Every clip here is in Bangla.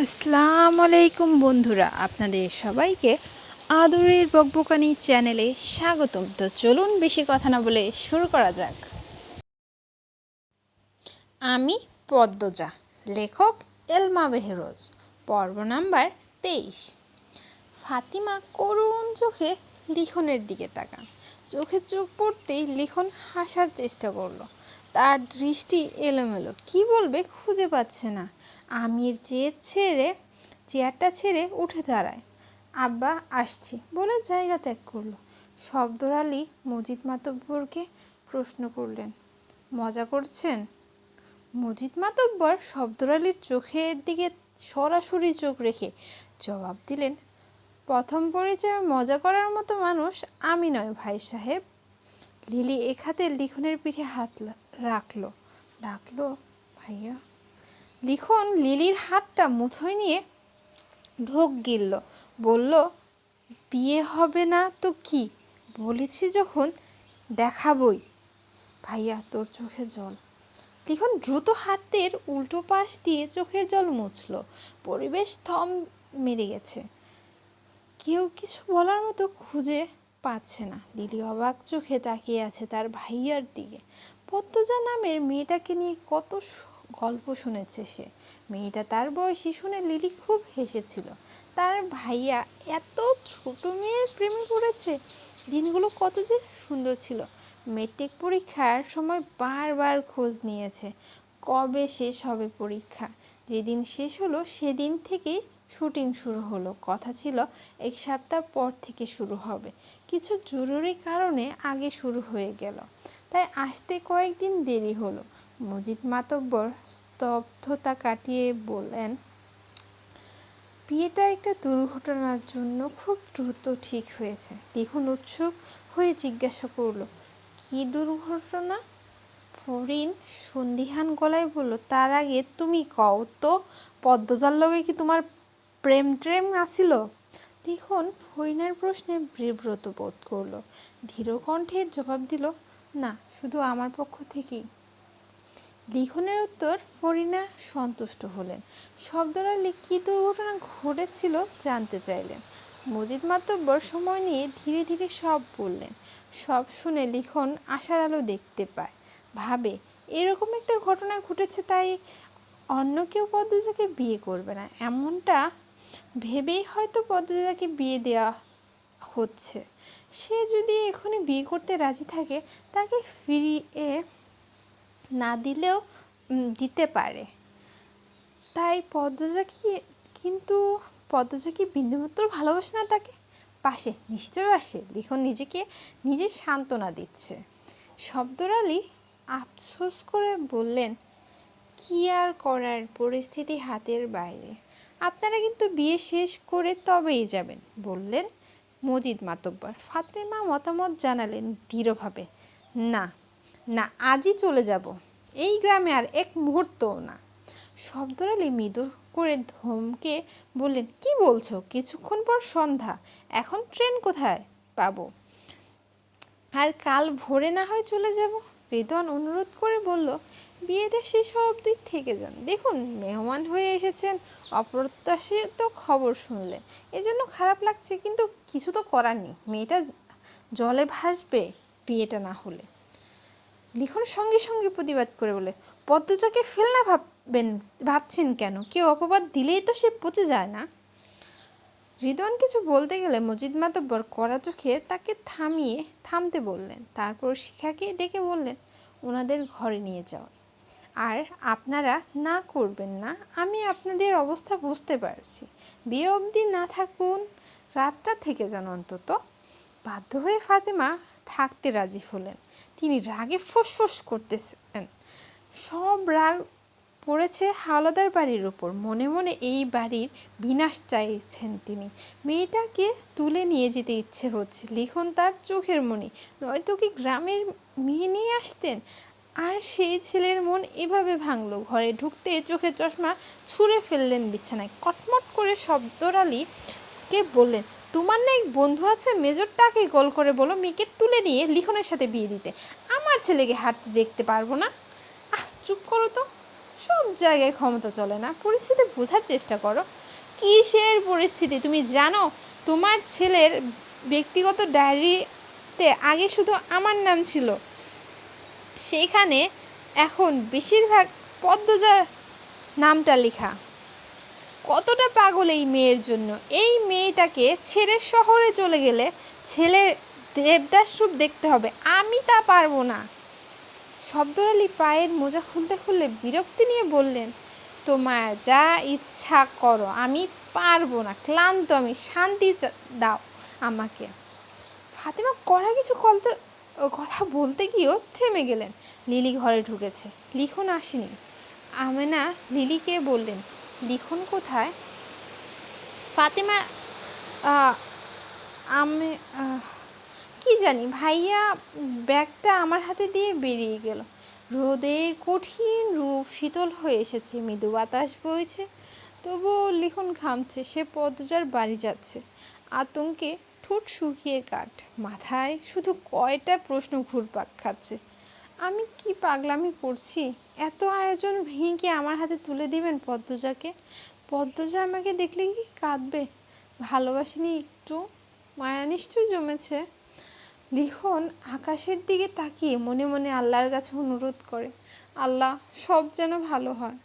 আসসালামু আলাইকুম বন্ধুরা, আপনাদের সবাইকে আদরের বকবকানি চ্যানেলে স্বাগতম। তো চলুন বেশি কথা না বলে শুরু করা যাক। আমি পদ্মজা, লেখক এলমা বেহরোজ, পর্ব নাম্বার তেইশ। ফাতিমা করুণ চোখে লিখনের দিকে তাকান। চোখে চোখ পড়তেই লিখন হাসার চেষ্টা করল। তার দৃষ্টি এলোমেলো, কি বলবে খুঁজে পাচ্ছে না। আমির চেয়ে ছেড়ে, চেয়ারটা ছেড়ে উঠে দাঁড়ায়। আব্বা আসছি বলে জায়গা ত্যাগ করল। শব্দর আলী মজিদ মাতব্বরকে প্রশ্ন করলেন, মজা করছেন? মজিদ মাতব্বর শব্দর আলীর চোখের দিকে সরাসরি চোখ রেখে জবাব দিলেন, প্রথম পরিচয়ে মজা করার মতো মানুষ আমি নয় ভাই সাহেব। লিলি এক হাতে লিখনের পিঠে হাত রাখল। ডাকলো ভাইয়া লিখন লিলির হাতটা মুঠোয় নিয়ে ঢোক গিলল। বলল, বিয়ে হবে না তো কি? বলেছি যখন দেখাবই। ভাইয়া, তোর চোখে জল। লিখন দ্রুত হাতের উল্টো পাশ দিয়ে চোখের জল মুছল। পরিবেশ থম মেরে গেছে। কেউ কিছু বলার মতো খুঁজে পাচ্ছে না। লিলি অবাক চোখে তাকিয়ে আছে তার ভাইয়ার দিকে। পদ্মজা নামের মেয়েটাকে নিয়ে কত গল্প শুনেছে সে। মেয়েটা তার বয়সী শুনে লিলি খুব হেসেছিল। তার ভাইয়া এত ছোট মেয়ের প্রেমে পড়েছে, দিনগুলো কত যে সুন্দর ছিল। মেট্রিক পরীক্ষার সময় বারবার খোঁজ নিয়েছে, কবে শেষ হবে পরীক্ষা? যেদিন শেষ হলো, সেদিন থেকেই শুটিং শুরু হলো। কথা ছিল, এক সপ্তাহ পর থেকে শুরু হবে। কিছু জরুরি কারণে আগে শুরু হয়ে গেল। তাই আসতে কয়েকদিন দেরি হলো। মজিদ মাতব্বর স্তব্ধতা কাটিয়ে বললেন, বিয়েটা একটা দুর্ঘটনার জন্য খুব দ্রুত ঠিক হয়েছে। লিখন উৎসুক হয়ে জিজ্ঞাসা করল, কি দুর্ঘটনা? ফরিন সন্দিহান গলায় বলল, তার আগে তুমি কও তো পদ্মজার লগে কি তোমার প্রেম ট্রেম আসিল? লিখন ফরিনের প্রশ্নে বিব্রত বোধ করল। ধীর কণ্ঠে জবাব দিল, না, শুধু আমার পক্ষ থেকেই। লিখনের উত্তর ফরিনা সন্তুষ্ট হলেন। শব্দরালি কী দুর্ঘটনা ঘটেছিল জানতে চাইলেন। মজিদ মাতব্বর সময় নিয়ে ধীরে ধীরে সব বললেন। সব শুনে লিখন আশার আলো দেখতে পায়। ভাবে, এরকম একটা ঘটনা ঘটেছে তাই অন্য কেউ পদ্মজাকে বিয়ে করবে না। এমনটা ভেবেই হয়তো পদ্মজাকে বিয়ে দেওয়া হচ্ছে। সে যদি এখনই বিয়ে করতে রাজি থাকে, তাকে ফিরিয়ে না দিলেও দিতে পারে। তাই পদ্মজা কি, কিন্তু পদ্মজা কি বিন্দুমাত্র ভালোবাসে না তাকে? পাশে নিশ্চয় আসে। লিখন নিজেকে নিজে সান্ত্বনা দিচ্ছে। শব্দর আলী আফসোস করে বললেন, কি আর করার পরিস্থিতি হাতের বাইরে। আপনারা কিন্তু বিয়ে শেষ করে তবেই যাবেন। বললেন মজিদ মাতব্বর। ফাতেমা মতামত জানালেন দৃঢ়ভাবে, না না, আজই চলে যাব। এই গ্রামে আর এক মুহূর্তও না। শব্দরালি মৃদু করে ধমকে বললেন, কি বলছো? কিছুক্ষণ পর সন্ধ্যা। এখন ট্রেন কোথায় পাবো? আর কাল ভোরে না হয় চলে যাব? রিদওয়ান অনুরোধ করে বলল বিয়েটা শেষ হওয়া অবধি থেকে যান। দেখুন, মেহমান হয়ে এসেছেন, অপ্রত্যাশিত খবর শুনলেন। এজন্য খারাপ লাগছে, কিন্তু কিছু তো করার নেই। মেয়েটা জলে ভাসবে বিয়েটা না হলে। লিখন সঙ্গে সঙ্গে প্রতিবাদ করে বলে, পদ্মজাকে ফেলনা ভাববেন, ভাবছেন কেন? কেউ অপবাদ দিলেই তো সে পচে যায় না। রিদওয়ান কিছু বলতে গেলে মজিদ মাতব্বর কড়া চোখে তাকে থামিয়ে, থামতে বললেন। তারপর শিখাকে ডেকে বললেন, ওনাদের ঘরে নিয়ে যাও। আর আপনারা না করবেন না, আমি আপনাদের অবস্থা বুঝতে পারছি। বিয়ে অবধি না থাকুন, রাতটা থেকে যান অন্তত। বাধ্য হয়ে ফাতেমা থাকতে রাজি হলেন। তিনি রাগে ফোঁস করতেছেন। সব রাগ পড়েছে হাওলাদার বাড়ির উপর। মনে মনে এই বাড়ির বিনাশ চাইছেন তিনি। মেয়েটাকে তুলে নিয়ে যেতে ইচ্ছে হচ্ছে। লিখন তার চোখের মনি। নয়তো কি গ্রামের মেয়ে নিয়ে আসতেন? আর সেই ছেলের মন এভাবে ভাঙল। ঘরে ঢুকতে চোখের চশমা ছুঁড়ে ফেললেন বিছানায়। কটমট করে শব্দরালিকে বললেন তোমার না এক বন্ধু আছে মেজর তাকে কল করে বলো মেয়েকে তুলে নিয়ে লিখনের সাথে বিয়ে দিতে। আমার ছেলেকে হাঁটতে দেখতে পারব না। আহ, চুপ করো তো। সব জায়গায় ক্ষমতা চলে না। পরিস্থিতি বোঝার চেষ্টা করো। কিসের পরিস্থিতি? তুমি জানো, তোমার ছেলের ব্যক্তিগত ডায়েরিতে আগে শুধু আমার নাম ছিল। সেইখানে এখন বেশিরভাগ পদ্মজার নামটা লেখা। কতটা পাগল এই মেয়ের জন্য? এই মেয়েটাকে ছেড়ে শহরে চলে গেলে ছেলে দেবদাস রূপ দেখতে হবে। আমি তা পারব না। শব্দরালি পায়ের মোজা খুলতে খুললে বিরক্তি নিয়ে বললেন, তোমার যা ইচ্ছা করো, আমি পারব না। ক্লান্ত, আমি শান্তি দাও আমাকে। ফাতেমা কড়া কিছু কলতে, কথা বলতে গিয়েও থেমে গেলেন। লিলি ঘরে ঢুকেছে। লিখন আসেনি। আমেনা লিলিকে বললেন লিখন কোথায়? ফাতেমা আমি কি জানি, ভাইয়া ব্যাগটা আমার হাতে দিয়ে বেরিয়ে গেল। রোদের কঠিন রূপ শীতল হয়ে এসেছে, মৃদু বাতাস বইছে, তবুও লিখন ঘামছে, সে পদজার বাড়ি যাচ্ছে। আতঙ্কে ঠোঁট শুকিয়ে কাঠ, মাথায় শুধু কয়টা প্রশ্ন ঘুরপাক খাচ্ছে। আমি কি পাগলামি করছি? এত আয়োজন ভেঙে আমার হাতে তুলে দিবেন পদ্মজাকে? পদ্মজা আমাকে দেখলে কি কাঁদবে? ভালোবাসিনি একটু? মায়া নিশ্চয়ই জমেছে? লিখন আকাশের দিকে তাকিয়ে মনে মনে আল্লাহর কাছে অনুরোধ করে, আল্লাহ, সব যেন ভালো হয়।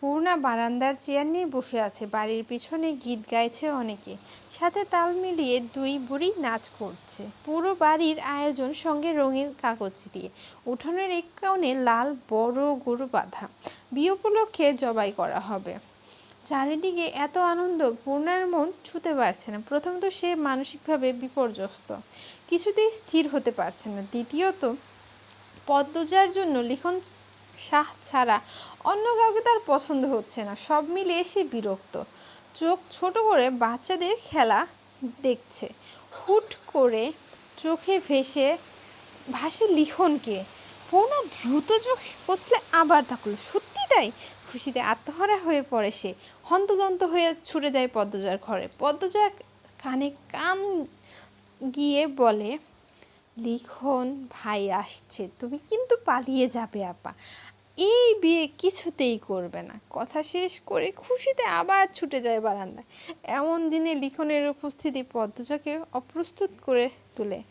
পূর্ণা বারান্দার চেয়ার নিয়ে বসে আছে। বাড়ির পিছনে গীত গাইছে অনেকে। সাথে তাল মিলিয়ে দুই বুড়ি নাচ করছে। পুরো বাড়ির আয়োজন সঙ্গে রঙিন কাগজ দিয়ে। উঠোনের এক কোণে লাল বড় গরু বাঁধা। বিয়ে উপলক্ষে জবাই করা হবে। চারিদিকে এত আনন্দ পূর্ণার মন ছুতে পারছে না। প্রথমত সে মানসিকভাবে বিপর্যস্ত। কিছুতেই স্থির হতে পারছে না। দ্বিতীয়ত, পদ্মজার জন্য লিখন শাহ ছাড়া অন্য কাউকে তার পছন্দ হচ্ছে না। সব মিলিয়ে সে বিরক্ত। চোখ ছোট করে বাচ্চাদের খেলা দেখছে। হুট করে চোখে ভেসে ভাসে লিখনকে। পৌনা দ্রুত চোখ কচলে আবার তাকলো। সত্যি তাই? খুশিতে আত্মহারা হয়ে পড়ে সে। হন্তদন্ত হয়ে ছুটে যায় পদ্মজার ঘরে। পদ্মজা কানে কান গিয়ে বলে লিখন, ভাই আসছে। তুমি কিন্তু পালিয়ে যাবে, আপা। এই বিয়ে কিছুতেই করবে না। কথা শেষ করে খুশিতে আবার ছুটে যায় বারান্দায়। এমন দিনে লিখনের উপস্থিতি পদ্মজাকে অপ্রস্তুত করে তোলে।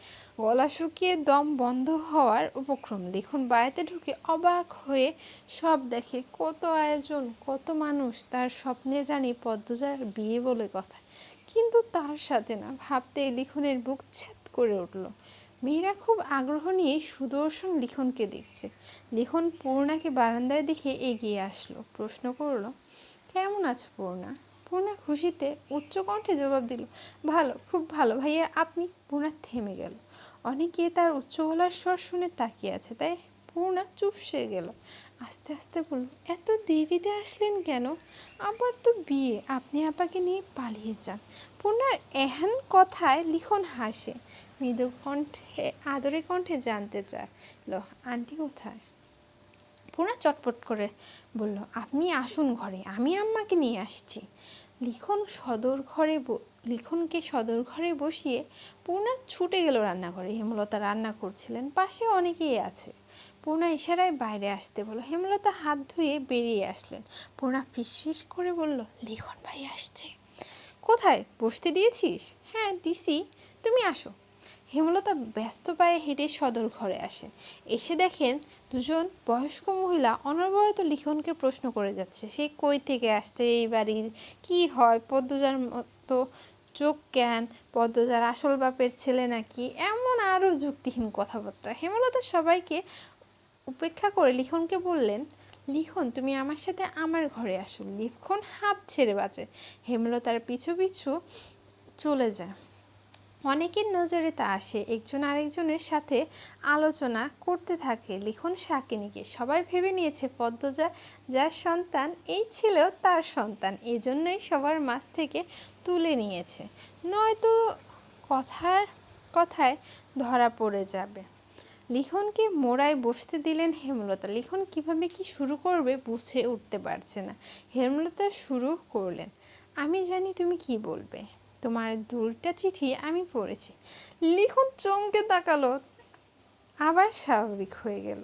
গলা শুকিয়ে দম বন্ধ হওয়ার উপক্রম। লিখন বাড়িতে ঢুকে অবাক হয়ে সব দেখে। কত আয়োজন, কত মানুষ, তার স্বপ্নের রানী পদ্মজার বিয়ে বলে কথা। কিন্তু তার সাথে না ভাবতে লিখনের বুক ছ্যাদ করে উঠল। মেয়েরা খুব আগ্রহ নিয়ে সুদর্শন লিখনকে দেখছে। লিখন পূর্ণাকে বারান্দায় দেখে এগিয়ে আসলো। প্রশ্ন করল, কেমন আছো পূর্ণা? পূর্ণা খুশিতে উচ্চ কণ্ঠে জবাব দিল, ভালো, খুব ভালো ভাইয়া, আপনি? পূর্ণা থেমে গেল। অনেকে তার উচ্চ গলার স্বর শুনে তাকিয়ে আছে, তাই পূর্ণা চুপসে গেল। আস্তে আস্তে বলল, এত দেরিতে আসলেন কেন? আবার তো বিয়ে, আপনি আপাকে নিয়ে পালিয়ে যান। পূর্ণার এহেন কথায় লিখন হাসে। মৃদু কণ্ঠে, আদরে কণ্ঠে জানতে চাইল, আন্টি কোথায়? পূর্ণা চটপট করে বলল, আপনি আসুন ঘরে, আমি আম্মাকে নিয়ে আসছি। লিখন সদর ঘরে লিখনকে সদর ঘরে বসিয়ে পূর্ণা ছুটে গেল রান্নাঘরে। হেমলতা রান্না করছিলেন, পাশে অনেকেই আছে। পূর্ণা ইশারায় বাইরে আসতে বলল, হেমলতা হাত ধুয়ে বেরিয়ে আসলেন। পূর্ণা ফিসফিস করে বলল, লিখন ভাই আসছে। কোথায়? বসতে দিয়েছিস? হ্যাঁ দিছি। তুমি আসো। হেমলতা ব্যস্ত পায়ে হেঁটে সদর ঘরে আসেন। এসে দেখেন দুজন বয়স্ক মহিলা অনবরত লিখনকে প্রশ্ন করে যাচ্ছে। সে কই থেকে আসছে এই বাড়ির? কি হয়? পদ্মজার মতো চোখ কেন পদ্মজার আসল বাপের ছেলে নাকি? এমন আরও যুক্তিহীন কথাবার্তা। হেমলতা সবাইকে উপেক্ষা করে লিখনকে বললেন, লিখন, তুমি আমার সাথে আমার ঘরে আসো। লিখন হাঁপ ছেড়ে বাঁচে হেমলতার পিছু পিছু চলে যায়। অনেকের নজরে তা আসে। একজন আরেকজনের সাথে আলোচনা করতে থাকে। লিখন শাকিনীকে সবাই ভেবে নিয়েছে, পদ্মজা যার সন্তান, এই ছিল তার সন্তান। এজন্যই সবার মাঝ থেকে তুলে নিয়েছে। নয়তো কথার কথায় ধরা পড়ে যাবে। লিখনকে মোড়ায় বসতে দিলেন হেমলতা। লিখন কীভাবে কি শুরু করবে বুঝে উঠতে পারছে না। হেমলতা শুরু করলেন, আমি জানি তুমি কি বলবে। তোমার দুইটা চিঠি আমি পড়েছি। লিখন চমকে তাকালো, আবার স্বাভাবিক হয়ে গেল।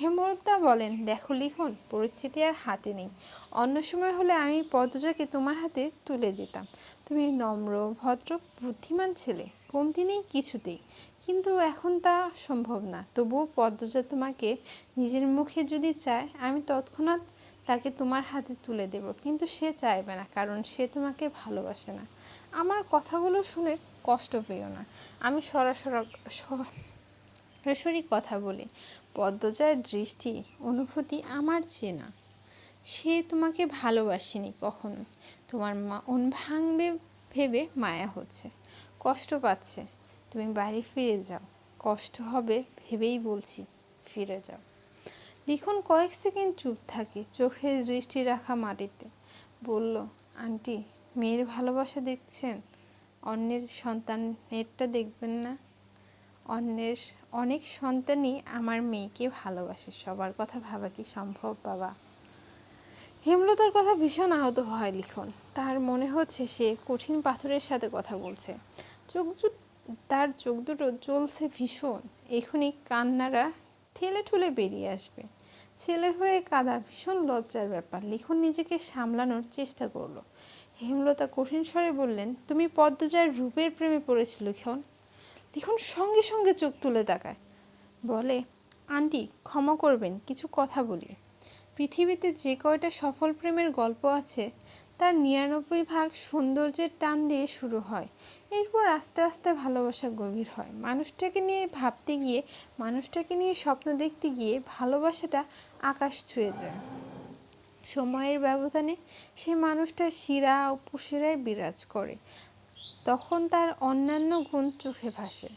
হেমলতা বলেন, দেখো লিখন, পরিস্থিতি আর হাতে নেই। অন্য সময় হলে আমি পদ্মজাকে তোমার হাতে তুলে দিতাম। তুমি নম্র, ভদ্র, বুদ্ধিমান ছেলে, কমতি নেই কিছুতেই। কিন্তু এখন তা সম্ভব না। তবুও পদ্মজা তোমাকে নিজের মুখে যদি চায়, আমি তৎক্ষণাৎ তাকে তোমার হাতে তুলে দেব, কিন্তু সে চাইবে না, কারণ সে তোমাকে ভালোবাসে না। আমার কথাগুলো শুনে কষ্ট পেও না। আমি সরাসরি সরাসরি কথা বলি। পদ্মজার দৃষ্টি, অনুভূতি আমার চেনা সে তোমাকে ভালোবাসেনি কখনো। তোমার মা মন ভাঙবে ভেবে মায়া হচ্ছে। কষ্ট পাচ্ছে। তুমি বাড়ি ফিরে যাও। কষ্ট হবে ভেবেই বলছি, ফিরে যাও। লিখন কয়েক সেকেন্ড চুপ থাকে চোখে দৃষ্টি রাখা মাটিতে। বলল, আন্টি, মেয়ের ভালোবাসা দেখছেন? অন্যের সন্তান সন্তানেরটা দেখবেন না? অন্যের, অনেক সন্তানই আমার মেয়েকে ভালোবাসে। সবার কথা ভাবা কি সম্ভব, বাবা? হেমলতার কথা ভীষণ আহত হয় লিখন। তার মনে হচ্ছে সে কঠিন পাথরের সাথে কথা বলছে। চোখ তার চোখ দুটো জ্বলছে ভীষণ। এখনই কান্নারা ঠেলে ঠুলে বেরিয়ে আসবে। ছেলে হয়ে কাদা, ভীষণ লজ্জার ব্যাপার। লিখন নিজেকে সামলানোর চেষ্টা করল। হেমলতা কঠিন স্বরে বললেন, তুমি পদ্মজার রূপের প্রেমে পড়েছিল, লিখন? লিখন সঙ্গে সঙ্গে চোখ তুলে তাকায়। বলে, আন্টি, ক্ষমা করবেন, কিছু কথা বলি। পৃথিবীতে যে কয়টা সফল প্রেমের গল্প আছে তার নিরানব্বই ভাগ সৌন্দর্যের টান দিয়ে শুরু হয়। এরপর আস্তে আস্তে ভালোবাসা গভীর হয়। মানুষটাকে নিয়ে ভাবতে গিয়ে, মানুষটাকে নিয়ে স্বপ্ন দেখতে গিয়ে ভালোবাসাটা আকাশ ছুঁয়ে যায়। সময়ের ব্যবধানে সে মানুষটা শিরা উপশিরায় বিরাজ করে। তখন তার অন্যান্য গুণ চোখে ভাসে।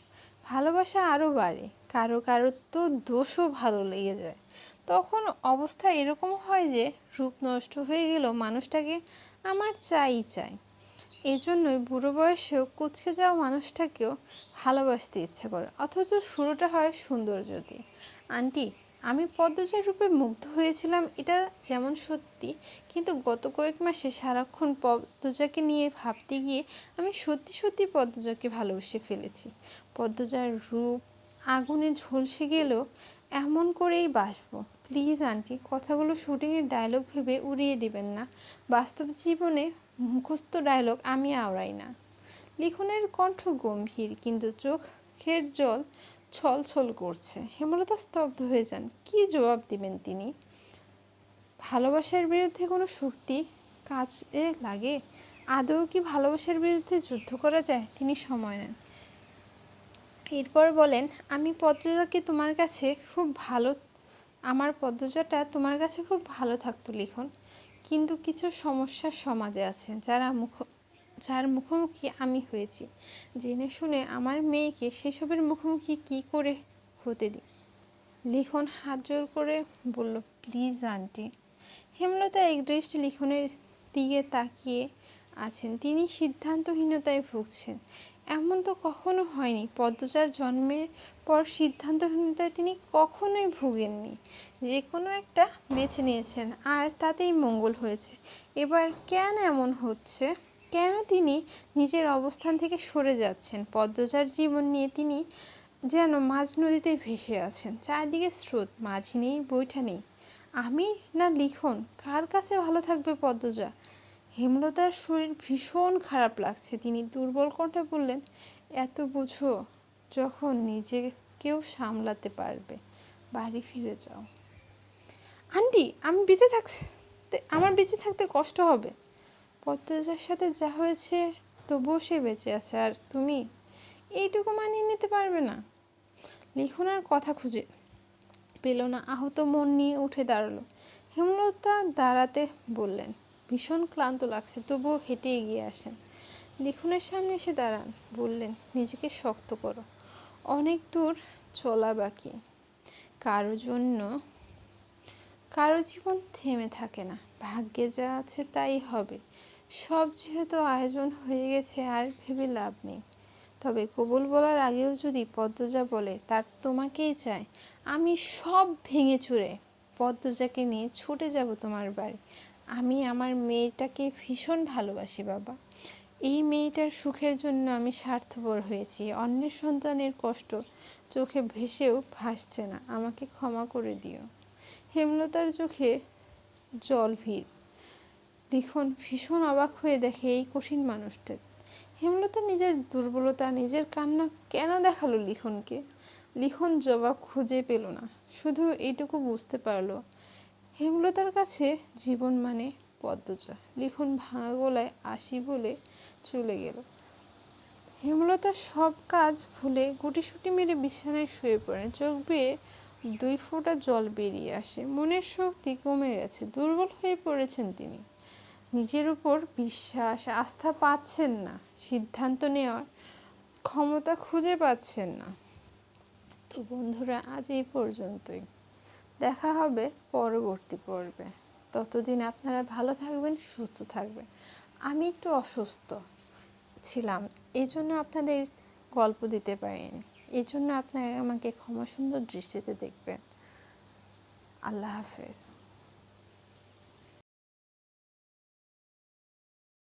ভালোবাসা আরও বাড়ে। কারও কারও তো দোষও ভালো লেগে যায়। তখন অবস্থা এরকম হয় যে, রূপ নষ্ট হয়ে গেলেও মানুষটাকে আমার চাই চাই। এজন্যই বুড়ো বয়সেও কুচকে যাওয়া মানুষটাকেও ভালোবাসতে ইচ্ছে করে। অথচ শুরুটা হয় সৌন্দর্য দিয়ে। আন্টি, আমি পদ্মজার রূপে মুগ্ধ হয়েছিলাম, এটা যেমন সত্যি, কিন্তু গত কয়েক মাসে সারাক্ষণ পদ্মজাকে নিয়ে ভাবতে গিয়ে আমি সত্যি সত্যি পদ্মজাকে ভালোবেসে ফেলেছি। পদ্মজার রূপ, আগুনে ঝলসে গেলেও এমন করেই বাসবো। প্লিজ আন্টি, কথাগুলো শুটিংয়ের ডায়লগ ভেবে উড়িয়ে দিবেন না। বাস্তব জীবনে মুখস্থ ডায়লগ আমি আওড়াই না। লিখনের কণ্ঠ গম্ভীর, কিন্তু চোখের জল ছল ছল করছে। হেমলতা স্তব্ধ হয়ে যান, কি জবাব দিবেন তিনি? ভালোবাসার বিরুদ্ধে কোনো শক্তি কাজে লাগে? আদৌ কি ভালোবাসার বিরুদ্ধে যুদ্ধ করা যায়? তিনি সময় নেন। এরপর বলেন, আমি পদ্মজাকে তোমার কাছে খুব ভালো আমার পদ্মজাটা তোমার কাছে খুব ভালো থাকতো, লিখন। কিন্তু কিছু সমস্যার সমাজে আছে, যারা মুখ, যার মুখোমুখি আমি হয়েছি। জেনে শুনে আমার মেয়েকে সেসবের মুখোমুখি কি করে হতে দিই? লিখন হাত জোর করে বলল, প্লিজ, আন্টি। হেমলতা এক দৃষ্টি লিখনের দিকে তাকিয়ে আছেন। তিনি সিদ্ধান্তহীনতায় ভুগছেন। এমন তো কখনো হয়নি। পদ্মজার জন্মের পর সিদ্ধান্তহীনতায় তিনি কখনোই ভুগেননি। যে কোনো একটা বেছে নিয়েছেন, আর তাতেই মঙ্গল হয়েছে। এবার কেন এমন হচ্ছে? কেন তিনি নিজের অবস্থান থেকে সরে যাচ্ছেন? পদ্মজার জীবন নিয়ে তিনি যেন মাঝ নদীতে ভেসে আছেন। চারদিকে স্রোত, মাঝি নেই, বৈঠা নেই। আমি না লিখন? কার কাছে ভালো থাকবে পদ্মজা? হেমলতার শরীর ভীষণ খারাপ লাগছে। তিনি দুর্বল কণ্ঠে বললেন, এত বুঝো, যখন নিজেকেও সামলাতে পারবে, বাড়ি ফিরে যাও। আন্টি, আমি বেঁচে থাকতে, আমার বেঁচে থাকতে কষ্ট হবে। পদ্মজার সাথে যা হয়েছে, তবুও সে বেঁচে আছে, আর তুমি এইটুকু মানিয়ে নিতে পারবে না। লিখুনার কথা খুঁজে পেল না, আহত মন নিয়ে উঠে দাঁড়াল। হেমলতা দাঁড়াতে বললেন ভীষণ ক্লান্ত লাগছে, তবুও হেঁটে এগিয়ে আসেন। লিখুনের সামনে এসে দাঁড়ান, বললেন, নিজেকে শক্ত করো, অনেক দূর চলা বাকি। কারও জন্য, কারও জীবন থেমে থাকে না, ভাগ্যে যা আছে তাই হবে। সব যেহেতু আয়োজন হয়ে গেছে, আর ভেবে লাভ নেই। তবে কবুল বলার আগেও যদি পদ্মজা বলে, তার তোমাকেই চায় আমি সব ভেঙে চুরে পদ্মজাকে নিয়ে ছুটে যাব তোমার বাড়ি। আমি আমার মেয়েটাকে ভীষণ ভালোবাসি, বাবা। এই মেয়েটার সুখের জন্য আমি স্বার্থপর হয়েছি। অন্যের সন্তানের কষ্ট চোখে ভেসেও ভাসছে না। আমাকে ক্ষমা করে দিও। হেমলতার চোখে জল ভিড়। লিখন ভীষণ অবাক হয়ে দেখে এই কঠিন মানুষটা। হেমলতা নিজের দুর্বলতা, নিজের কান্না কেন দেখাল লিখনকে? লিখন জবাব খুঁজে পেল না। শুধু এইটুকু বুঝতে পারল হেমলতার কাছে জীবন মানে পদ্মজা লিখন ভাঙা গলায় আসি বলে চলে গেল। হেমলতা সব কাজ ভুলে গুটিসুটি মেরে বিছানায় শুয়ে পড়ে। চোখ বেয়ে দুই ফোঁটা জল বেরিয়ে আসে। মনের শক্তি কমে গেছে। দুর্বল হয়ে পড়েছেন তিনি। নিজের উপর বিশ্বাস, আস্থা পাচ্ছেন না। সিদ্ধান্ত নেওয়ার ক্ষমতা খুঁজে পাচ্ছেন না। তো বন্ধুরা, আজ এই পর্যন্তই। দেখা হবে, পরবর্তী পর্বে। ততদিন আপনারা ভালো থাকবেন, সুস্থ থাকবেন। আমি একটু অসুস্থ ছিলাম এই জন্য আপনাদের গল্প দিতে পারিনি। এই জন্য আপনারা আমাকে ক্ষমা সুন্দর দৃষ্টিতে দেখবেন। আল্লাহ হাফেজ।